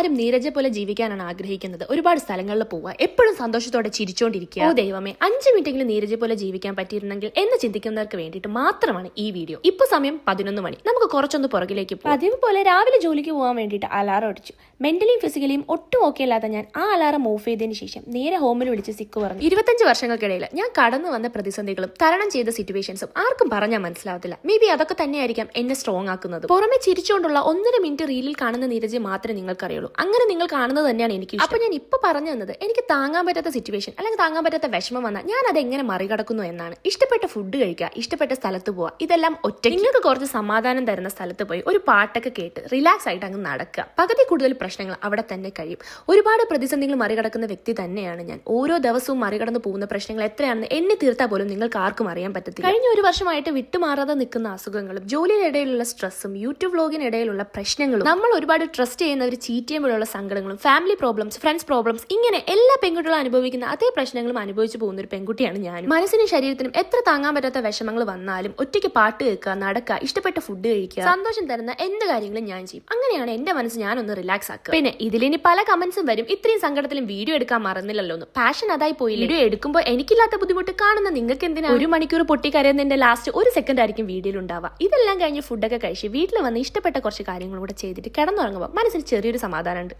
നമ്മളാരും നീരജെ പോലെ ജീവിക്കാനാണ് ആഗ്രഹിക്കുന്നത്. ഒരുപാട് സ്ഥലങ്ങളിൽ പോവുക. എപ്പോഴും സന്തോഷത്തോടെ ചിരിച്ചോണ്ടിരിക്കുക. ഓ ദൈവമേ അഞ്ച് മിനിറ്റെങ്കിലും നീരജെ പോലെ ജീവിക്കാൻ പറ്റിയിരുന്നെങ്കിൽ എന്ന് ചിന്തിക്കുന്നവർക്ക് വേണ്ടിയിട്ട് മാത്രമാണ് ഈ വീഡിയോ. ഇപ്പൊ സമയം പതിനൊന്ന് മണി. നമുക്ക് കുറച്ചൊന്ന് പുറകിലേക്ക് പോകും പതിവ് പോലെ രാവിലെ ജോലിക്ക് പോകാൻ വേണ്ടിയിട്ട് അലാറം അടിച്ചു മെന്റലിയും ഫിസിക്കലിയും ഒട്ടും ഓക്കെ അല്ലാതെ ഞാൻ ആ അലാറം ഓഫ് ചെയ്തതിന് ശേഷം നേരെ ഹോമിൽ വിളിച്ച് സിക്ക് പറഞ്ഞു. ഇരുപത്തഞ്ച് വർഷങ്ങൾക്കിടയിൽ ഞാൻ കടന്നു വന്ന പ്രതിസന്ധികളും തരണം ചെയ്ത സിറ്റുവേഷൻസും ആർക്കും പറഞ്ഞാൽ മനസ്സിലാവത്തില്ല. മേ ബി അതൊക്കെ തന്നെയായിരിക്കാം എന്നെ സ്ട്രോങ് ആക്കുന്നത്. പുറമെ ചിരിച്ചുകൊണ്ടുള്ള ഒന്നര മിനിറ്റ് റീലിൽ കാണുന്ന നീരജ് മാത്രമേ നിങ്ങൾക്കറിയുള്ളൂ. അങ്ങനെ നിങ്ങൾ കാണുന്നത് തന്നെയാണ് എനിക്ക് അപ്പൊ ഞാൻ ഇപ്പൊ പറഞ്ഞു തന്നത് എനിക്ക് താങ്ങാൻ പറ്റാത്ത സിറ്റുവേഷൻ അല്ലെങ്കിൽ താങ്ങാൻ പറ്റാത്ത വിഷമം വന്നാൽ ഞാൻ അത് എങ്ങനെ മറികടക്കുന്നു എന്നാണ്. ഇഷ്ടപ്പെട്ട ഫുഡ് കഴിക്കുക ഇഷ്ടപ്പെട്ട സ്ഥലത്ത് പോവുക ഇതെല്ലാം ഒറ്റ നിങ്ങൾക്ക് കുറച്ച് സമാധാനം തരുന്ന സ്ഥലത്ത് പോയി ഒരു പാട്ടൊക്കെ കേട്ട് റിലാക്സ് ആയിട്ട് അങ്ങ് നടക്കുക. പകുതി കൂടുതൽ പ്രശ്നങ്ങൾ അവിടെ തന്നെ കഴിയും. ഒരുപാട് പ്രതിസന്ധികൾ മറികടക്കുന്ന വ്യക്തി തന്നെയാണ് ഞാൻ. ഓരോ ദിവസവും മറികടന്ന് പോകുന്ന പ്രശ്നങ്ങൾ എത്രയാണെന്ന് എന്നെ തീർത്താൽ പോലും നിങ്ങൾക്ക് ആർക്കും അറിയാൻ പറ്റത്തില്ല. കഴിഞ്ഞ ഒരു വർഷമായിട്ട് വിട്ടുമാറാതെ നിൽക്കുന്ന അസുഖങ്ങളും ജോലിയിലിടയിലുള്ള സ്ട്രെസ്സും യൂട്യൂബ് വ്ലോഗിനിടയിലുള്ള പ്രശ്നങ്ങളും നമ്മൾ ഒരുപാട് ട്രസ്റ്റ് ചെയ്യുന്ന ഒരു ചീറ്റ് ചെയ്യുമ്പോഴുള്ള സങ്കടങ്ങളും ഫാമിലി പ്രോബ്ലംസ് ഫ്രണ്ട്സ് പ്രോബ്ലംസ് ഇങ്ങനെ എല്ലാ പെൺകുട്ടികളും അനുഭവിക്കുന്ന അതേ പ്രശ്നങ്ങളും അനുഭവിച്ചു പോകുന്ന ഒരു പെൺകുട്ടിയാണ് ഞാൻ മനസ്സിനും ശരീരത്തിനും എത്ര താങ്ങാൻ പറ്റാത്ത വിഷമങ്ങൾ വന്നാലും ഒറ്റയ്ക്ക് പാട്ട് കേൾക്കുക നടക്കുക ഇഷ്ടപ്പെട്ട ഫുഡ് കഴിക്കുക സന്തോഷം തരുന്ന എന്ത് കാര്യങ്ങളും ഞാൻ ചെയ്യും. അങ്ങനെയാണ് എന്റെ മനസ്സ് ഒന്ന് റിലാക്സ് ആക്കുക. പിന്നെ ഇതിലിനി പല കമന്റ്സും വരും. ഇത്രയും സങ്കടത്തിലും വീഡിയോ എടുക്കാൻ മറന്നില്ലല്ലോ എന്ന്. പാഷൻ അതായി പോയി വീഡിയോ എടുക്കുമ്പോൾ എനിക്കില്ലാത്ത ബുദ്ധിമുട്ട് കാണുന്ന നിങ്ങൾക്ക് എന്തിനാ ഒരു മണിക്കൂർ പൊട്ടി കരയുന്നതിന്റെ ലാസ്റ്റ് ഒരു സെക്കൻഡ് ആയിരിക്കും വീഡിയോയിൽ ഉണ്ടാവുക. ഇതെല്ലാം കഴിഞ്ഞ് ഫുഡൊക്കെ കഴിച്ച് വീട്ടിൽ വന്ന് ഇഷ്ടപ്പെട്ട കുറച്ച് കാര്യങ്ങളും കൂടെ ചെയ്തിട്ട് കിടന്നുറങ്ങുമ്പോൾ മനസ്സിൽ ചെറിയൊരു ఉంటానండి